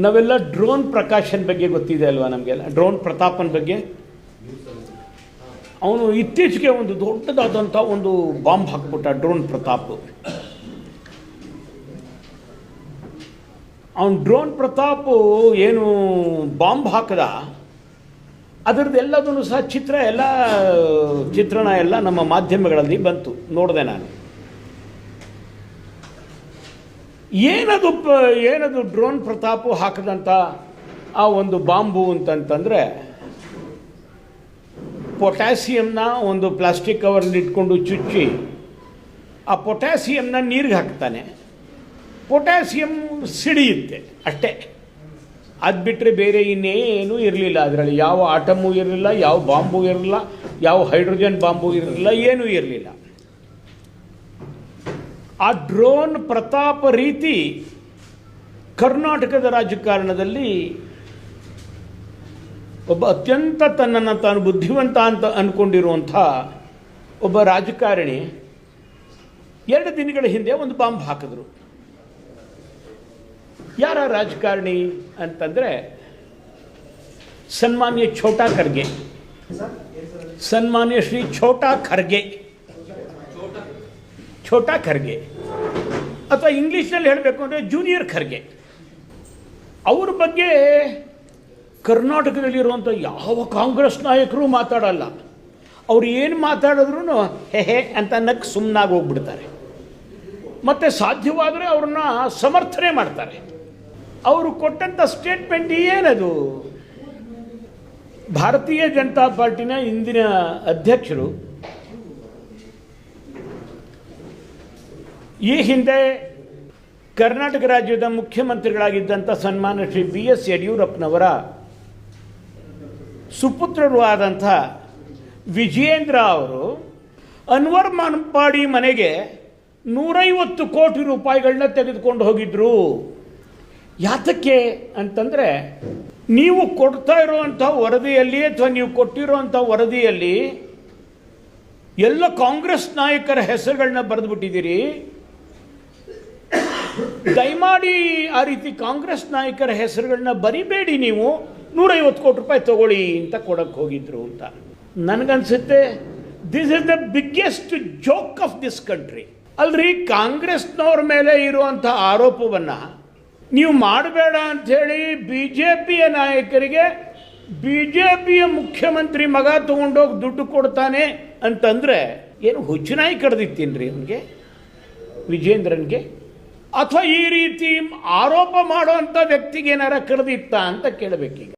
ನಾವೆಲ್ಲ ಡ್ರೋನ್ ಪ್ರಕಾಶನ್ ಬಗ್ಗೆ ಗೊತ್ತಿದೆ ಅಲ್ವಾ ನಮಗೆಲ್ಲ? ಡ್ರೋನ್ ಪ್ರತಾಪನ್ ಬಗ್ಗೆ? ಅವನು ಇತ್ತೀಚೆಗೆ ಒಂದು ದೊಡ್ಡದಾದಂಥ ಒಂದು ಬಾಂಬ್ ಹಾಕ್ಬಿಟ್ಟ ಡ್ರೋನ್ ಪ್ರತಾಪ್. ಅವನು ಡ್ರೋನ್ ಪ್ರತಾಪ್ ಏನು ಬಾಂಬ್ ಹಾಕದ? ಅದರದ್ದೆಲ್ಲದನ್ನು ಸಹ ಚಿತ್ರ ಎಲ್ಲ, ಚಿತ್ರಣ ಎಲ್ಲ ನಮ್ಮ ಮಾಧ್ಯಮಗಳಲ್ಲಿ ಬಂತು. ನೋಡಿದೆ ನಾನು. ಏನದು ಪ, ಏನದು ಡ್ರೋನ್ ಪ್ರತಾಪ್ ಹಾಕಿದಂಥ ಆ ಒಂದು ಬಾಂಬು ಅಂತಂತಂದರೆ ಪೊಟ್ಯಾಸಿಯಮ್ನ ಒಂದು ಪ್ಲಾಸ್ಟಿಕ್ ಕವರ್ನಲ್ಲಿ ಇಟ್ಕೊಂಡು ಚುಚ್ಚಿ ಆ ಪೊಟ್ಯಾಸಿಯಮ್ನ ನೀರಿಗೆ ಹಾಕ್ತಾನೆ. ಪೊಟ್ಯಾಸಿಯಮ್ ಸಿಡಿಯುತ್ತೆ ಅಷ್ಟೇ. ಅದು ಬಿಟ್ಟರೆ ಬೇರೆ ಇನ್ನೇನೂ ಇರಲಿಲ್ಲ ಅದರಲ್ಲಿ. ಯಾವ ಆಟಮೂ ಇರಲಿಲ್ಲ, ಯಾವ ಬಾಂಬು ಇರಲಿಲ್ಲ, ಯಾವ ಹೈಡ್ರೋಜನ್ ಬಾಂಬು ಇರಲಿಲ್ಲ, ಏನೂ ಇರಲಿಲ್ಲ. ಆ ಡ್ರೋನ್ ಪ್ರತಾಪ ರೀತಿ ಕರ್ನಾಟಕದ ರಾಜಕಾರಣದಲ್ಲಿ ಒಬ್ಬ ಅತ್ಯಂತ ತನ್ನನ್ನು ತಾನು ಬುದ್ಧಿವಂತ ಅಂತ ಅಂದ್ಕೊಂಡಿರುವಂಥ ಒಬ್ಬ ರಾಜಕಾರಣಿ ಎರಡು ದಿನಗಳ ಹಿಂದೆ ಒಂದು ಬಾಂಬ್ ಹಾಕಿದ್ರು. ಯಾರ ರಾಜಕಾರಣಿ ಅಂತಂದರೆ ಸನ್ಮಾನ್ಯ ಛೋಟಾ ಖರ್ಗೆ. ಸನ್ಮಾನ್ಯ ಶ್ರೀ ಛೋಟಾ ಖರ್ಗೆ. ಛೋಟಾ ಖರ್ಗೆ. ಅಥವಾ ಇಂಗ್ಲೀಷ್ನಲ್ಲಿ ಹೇಳಬೇಕು ಅಂದರೆ ಜೂನಿಯರ್ ಖರ್ಗೆ. ಅವ್ರ ಬಗ್ಗೆ ಕರ್ನಾಟಕದಲ್ಲಿರುವಂಥ ಯಾವ ಕಾಂಗ್ರೆಸ್ ನಾಯಕರು ಮಾತಾಡಲ್ಲ. ಅವ್ರು ಏನು ಮಾತಾಡಿದ್ರು ಹೇ ಹೇ ಅಂತ ನಕ್ ಸುಮ್ಮನಾಗಿ ಹೋಗ್ಬಿಡ್ತಾರೆ. ಮತ್ತು ಸಾಧ್ಯವಾದರೆ ಅವ್ರನ್ನ ಸಮರ್ಥನೆ ಮಾಡ್ತಾರೆ. ಅವರು ಕೊಟ್ಟಂಥ ಸ್ಟೇಟ್ಮೆಂಟ್ ಏನದು? ಭಾರತೀಯ ಜನತಾ ಪಾರ್ಟಿನ ಇಂದಿನ ಅಧ್ಯಕ್ಷರು ಈ ಹಿಂದೆ ಕರ್ನಾಟಕ ರಾಜ್ಯದ ಮುಖ್ಯಮಂತ್ರಿಗಳಾಗಿದ್ದಂಥ ಸನ್ಮಾನ್ಯ ಶ್ರೀ ಬಿ ಎಸ್ ಯಡಿಯೂರಪ್ಪನವರ ಸುಪುತ್ರರು ಆದಂಥ ವಿಜಯೇಂದ್ರ ಅವರು ಅನ್ವರ್ ಮಾನಪಾಡಿ ಮನೆಗೆ ನೂರೈವತ್ತು ಕೋಟಿ ರೂಪಾಯಿಗಳನ್ನ ತೆಗೆದುಕೊಂಡು ಹೋಗಿದ್ರು. ಯಾತಕ್ಕೆ ಅಂತಂದರೆ ನೀವು ಕೊಡ್ತಾ ಇರುವಂಥ ವರದಿಯಲ್ಲಿ ಅಥವಾ ನೀವು ಕೊಟ್ಟಿರುವಂಥ ವರದಿಯಲ್ಲಿ ಎಲ್ಲ ಕಾಂಗ್ರೆಸ್ ನಾಯಕರ ಹೆಸರುಗಳನ್ನ ಬರೆದುಬಿಟ್ಟಿದ್ದೀರಿ. ದಯಮಾಡಿ ಆ ರೀತಿ ಕಾಂಗ್ರೆಸ್ ನಾಯಕರ ಹೆಸರುಗಳನ್ನ ಬರಿಬೇಡಿ ನೀವು. ನೂರೈವತ್ತು ಕೋಟಿ ರೂಪಾಯಿ ತಗೊಳ್ಳಿ ಅಂತ ಕೊಡಕ್ಕೆ ಹೋಗಿದ್ರು ಅಂತ. ನನಗನ್ಸುತ್ತೆ this is the biggest joke of this country ಅಲ್ರಿ, ಕಾಂಗ್ರೆಸ್ನವ್ರ ಮೇಲೆ ಇರುವಂಥ ಆರೋಪವನ್ನು ನೀವು ಮಾಡಬೇಡ ಅಂಥೇಳಿ ಬಿ ಜೆ ಪಿಯ ನಾಯಕರಿಗೆ ಬಿ ಜೆ ಪಿಯ ಮುಖ್ಯಮಂತ್ರಿ ಮಗ ತೊಗೊಂಡೋಗಿ ದುಡ್ಡು ಕೊಡ್ತಾನೆ ಅಂತಂದರೆ ಏನು ಹುಚ್ಚುನಾಯಿ ಕಡ್ದಿತ್ತೀನ್ರಿ ಅವನಿಗೆ? ವಿಜೇಂದ್ರನ್ಗೆ? ಅಥವಾ ಈ ರೀತಿ ಆರೋಪ ಮಾಡುವಂಥ ವ್ಯಕ್ತಿಗೆ ಏನಾರ ಕರೆದಿತ್ತ ಅಂತ ಕೇಳಬೇಕೀಗ.